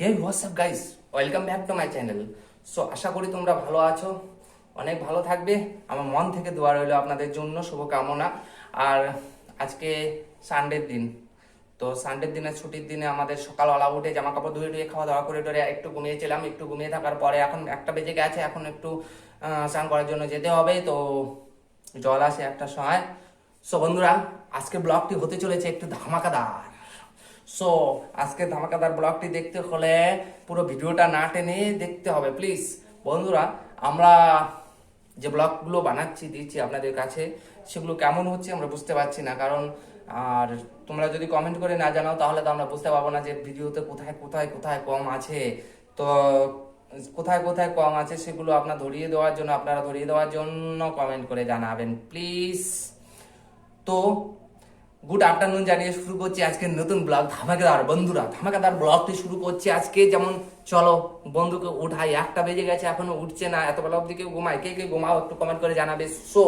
Hey what's up guys welcome back to my channel so আশা করি তোমরা ভালো আছো। অনেক ভালো থাকবে। আমার মন থেকে দোয়া রইল আপনাদের জন্য। শুভকামনা। আর আজকে সানডের দিন। তো সানডের দিনে, ছুটির দিনে আমাদের সকালবেলা উঠে জামা কাপড় ধুয়ে ধুয়ে খাওয়া দাওয়া করে টরে একটু ঘুমিয়েছিলাম, একটু ঘুমিয়ে থাকার পরে এখন একটা বেজে গেছে, এখন একটু স্নান করার জন্য যেতে হবে। তো জল আসে একটা সময়। সো বন্ধুরা, আজকে ব্লগটি হতে চলেছে একটু ধামাকাদার। সো আজকে ধামাকাদার ব্লগটি দেখতে হলে পুরো ভিডিওটা না টেনে দেখতে হবে প্লিজ বন্ধুরা, আমরা যে ব্লগগুলো বানাচ্ছি, দিচ্ছি আপনাদের কাছে, সেগুলো কেমন হচ্ছে আমরা বুঝতে পারছি না। কারণ, আর তোমরা যদি কমেন্ট করে না জানাও, তাহলে তো আমরা বুঝতে পারব না যে ভিডিওতে কোথায় কোথায় কোথায় কম আছে। তো, কোথায় কোথায় কম আছে সেগুলো আপনার ধরিয়ে দেওয়ার জন্য, আপনারা ধরিয়ে দেওয়ার জন্য কমেন্ট করে জানাবেন প্লিজ তো গুড আফটারনুন জানিয়ে শুরু করছি আজকে নতুন ব্লগ ধামাকাদার বন্ধুরা। ধামাকাদার ব্লগটি শুরু করছি আজকে। যেমন চলো বন্ধুকে উঠাই। একটা বেজে গেছে এখনও উঠছে না। এত বেলা অব্দি কেউ ঘুমায়? কে কে ঘুমাও একটু কমেন্ট করে জানাবে। সো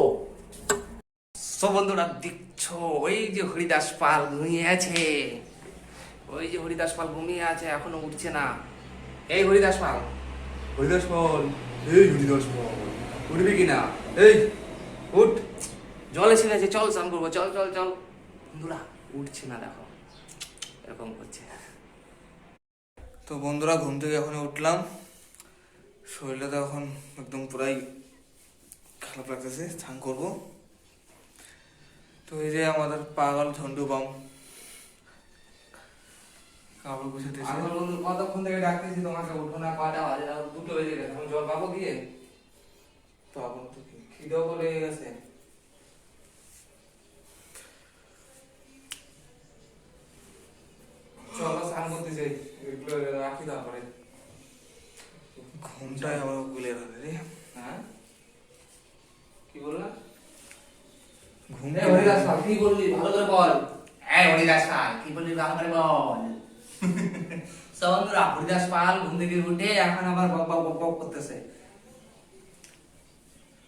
সো বন্ধুরা দেখছ ওই যে হরিদাস পাল ঘুমিয়ে আছে। ওই যে হরিদাস পাল ঘুমিয়ে আছে এখনও উঠছে না। এই হরিদাস পাল। হরিদাস পাল এই হরিদাস পাল। উঠবি কিনা? এই উঠ। জল এসে গেছে চল স্নান করব। চল চল চল। বন্ধুরা উঠছে না দেখো। এরকম করছে। তো বন্ধুরা ঘুম থেকে এখন উঠলাম। শরীরটা তো এখন একদম পুরাই খারাপ লাগতেছে স্নান করব। তো এই যে আমাদের পাগল ঝন্ডু বাম। কাপড় আমার কতক্ষণ থেকে ডাকতেছি তোমাকে? উঠো না বাজে দেখো দুটো বেজে গেছে। জল পাবো গিয়ে? তো এখন তো কি? খিদেও লেগে গেছে। চলো স্নান করতে যাই। এগুলো রাখি তারপরে। ঘুমটাই আমার গুলে ধরে রে। হ্যাঁ? কি বললা? ঘুম হরিদাস পাল, কি বললি? ভালো করে বল। এই হরিদাস কি বললি? ভালো করে বল। সব বন্ধুরা হরিদাস পাল ঘুম থেকে উঠে এখন আবার বক বক বক বক করতেছে।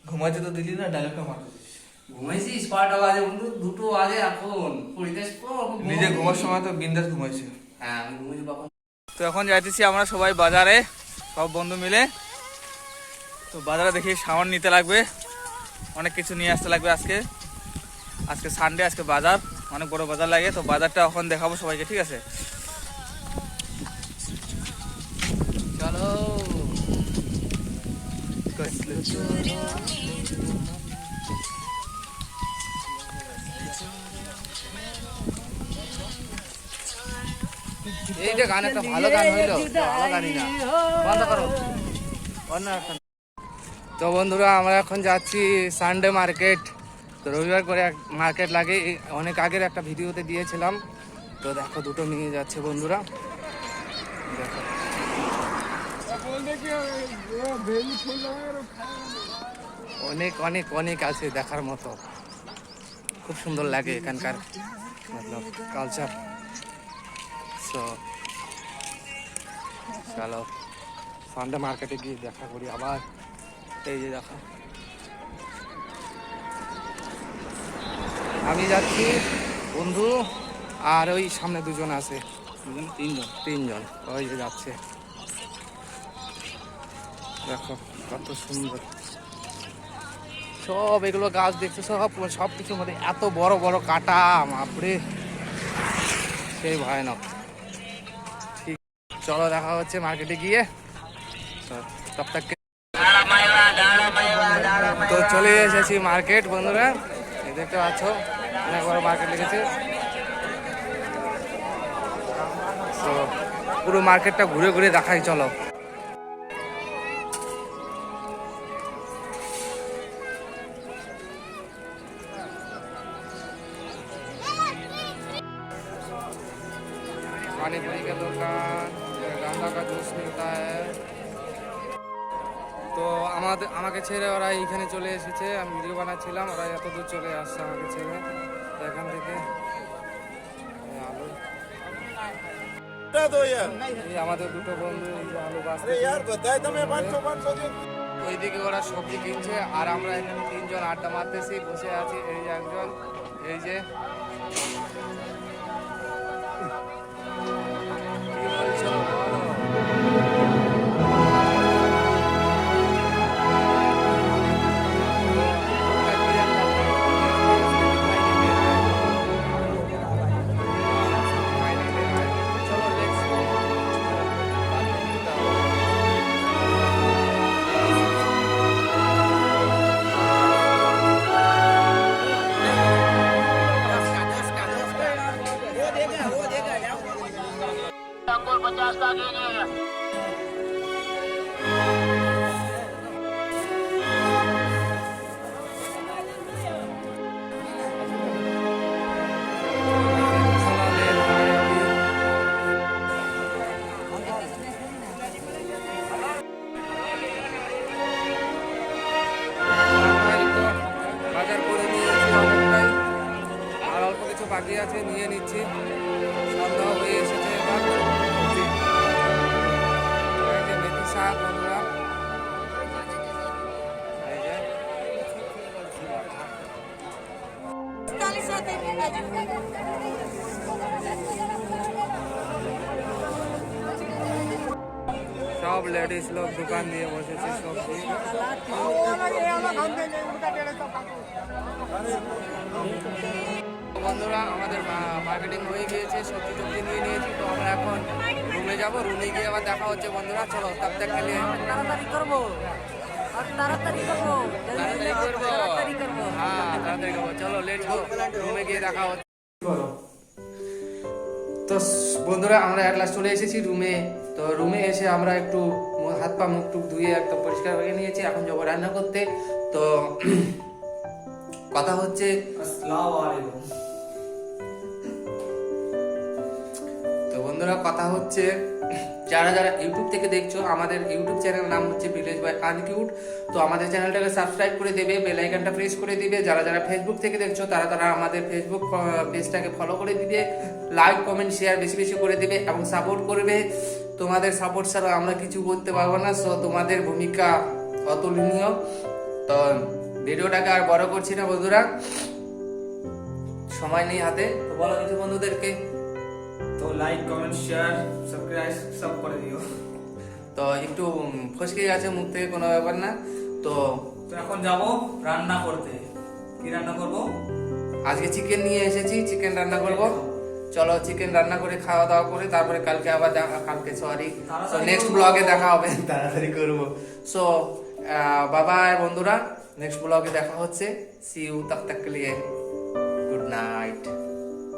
ঘুমাইতে তো দিলি না ডাইরেক্টটা মারতেছিস ঘুমাইছিস কয়টা বাজে বন্ধু দুটো বাজে এখন। নিজে ঘুমার সময় তো বিন্দাস ঘুমাইছে। হ্যাঁ আমি ঘুমাইছি কখন তো এখন যাইতেছি আমরা সবাই বাজারে সব বন্ধু মিলে। তো বাজারে দেখি সামান নিতে লাগবে অনেক কিছু নিয়ে আসতে লাগবে আজকে। আজকে সানডে আজকে বাজার অনেক বড় বাজার লাগে তো বাজারটা এখন দেখাবো সবাইকে ঠিক আছে? চলো। এই যে গান একটা ভালো গান হইল ভালো গানই না। বন্ধ করো। অন্য একটা। তো বন্ধুরা আমরা এখন যাচ্ছি সানডে মার্কেট তো রবিবার করে মার্কেট লাগে। অনেক আগের একটা ভিডিওতে দিয়েছিলাম। তো দেখো দুটো নিয়ে যাচ্ছে বন্ধুরা। দেখো। অনেক অনেক অনেক আছে দেখার মতো। খুব সুন্দর লাগে এখানকার কালচার সো চলো সানডে মার্কেটে গিয়ে দেখা করি আবার। এই যে দেখা। আমি যাচ্ছি বন্ধু আর ওই সামনে দুজন আছে। তিনজন। তিনজন ওই যে যাচ্ছে। দেখো কত সুন্দর। সব এগুলো গাছ দেখছ সব সব কিছুর মধ্যে এত বড় বড় কাটা বাপরে। সেই ভয়ানক। চলো দেখা হচ্ছে মার্কেটে গিয়ে। তপ্তাককে তো চলে এসেছি মার্কেট বন্ধুরা। দেখতে পাচ্ছ, অনেক বড় মার্কেট লিখেছে তো পুরো মার্কেটটা ঘুরে ঘুরে দেখাই, চলো। দোকান गांजा का जूस मिलता है তো আমাদের আমাকে ছেড়ে ওরা এইখানে চলে এসেছে আমি ভিডিও বানাচ্ছিলাম ওরা এত দূর চলে আসছে আমাকে ছেড়ে তো এখান থেকে এই আলু এই আমাদের দুটো বন্ধু এই যে আলু বাঁচতে ওইদিকে ওরা সবজি কিনছে আর আমরা এখানে তিনজন আড্ডা মারতেছি বসে আছি এই যে একজন এই যে પચાસ সব লেডিস লোক দোকান দিয়ে বসেছে সবজি বন্ধুরা আমাদের মার্কেটিং হয়ে গিয়েছে সবজি টবজি নিয়ে নিয়েছি তো আমরা এখন রুমে যাব। রুমে গিয়ে আবার দেখা হচ্ছে বন্ধুরা চলো কে তাড়াতাড়ি করব। আর তাড়াতাড়ি করব। তাড়াতাড়ি করব। হ্যাঁ তাড়াতাড়ি করব। চলো গো রুমে গিয়ে দেখা হচ্ছে। তো বন্ধুরা আমরা এক লাস্ট চলে এসেছি রুমে। তো রুমে এসে আমরা একটু হাত পা মুখ টুক ধুয়ে একদম পরিষ্কার হয়ে নিয়েছি। এখন যাব রান্না করতে। তো কথা হচ্ছে তো বন্ধুরা কথা হচ্ছে যারা যারা ইউটিউব থেকে দেখছ আমাদের ইউটিউব চ্যানেল নাম হচ্ছে ভিলেজ বাই আনকিউট তো আমাদের চ্যানেলটাকে সাবস্ক্রাইব করে দেবে বেল আইকনটা প্রেস করে দিবে। যারা যারা ফেসবুক থেকে দেখছ তারা তারা আমাদের ফেসবুক পেজটাকে ফলো করে দিবে। লাইক কমেন্ট শেয়ার বেশি বেশি করে দিবে এবং সাপোর্ট করবে। তোমাদের সাপোর্ট ছাড়া আমরা কিছু করতে পারব না সো তোমাদের ভূমিকা অতুলনীয়। তো ভিডিওটাকে আর বড় করছি না বন্ধুরা। সময় নেই হাতে। তো বলো কিছু বন্ধুদেরকে। তো লাইক কমেন্ট শেয়ার সাবস্ক্রাইব সব করে দিও। তো একটু ফসকে গেছে মুখ থেকে কোনো ব্যাপার না। তো তো এখন যাব রান্না করতে। কি রান্না করব? আজকে চিকেন নিয়ে এসেছি চিকেন রান্না করব। চলো চিকেন রান্না করে খাওয়া দাওয়া করে তারপরে কালকে আবার দেখা কালকে সরি সো নেক্সট ব্লগে দেখা হবে। তাড়াতাড়ি করব। সো বাবা বন্ধুরা। নেক্সট ব্লগে দেখা হচ্ছে। সি ইউ তাক তাক গুড নাইট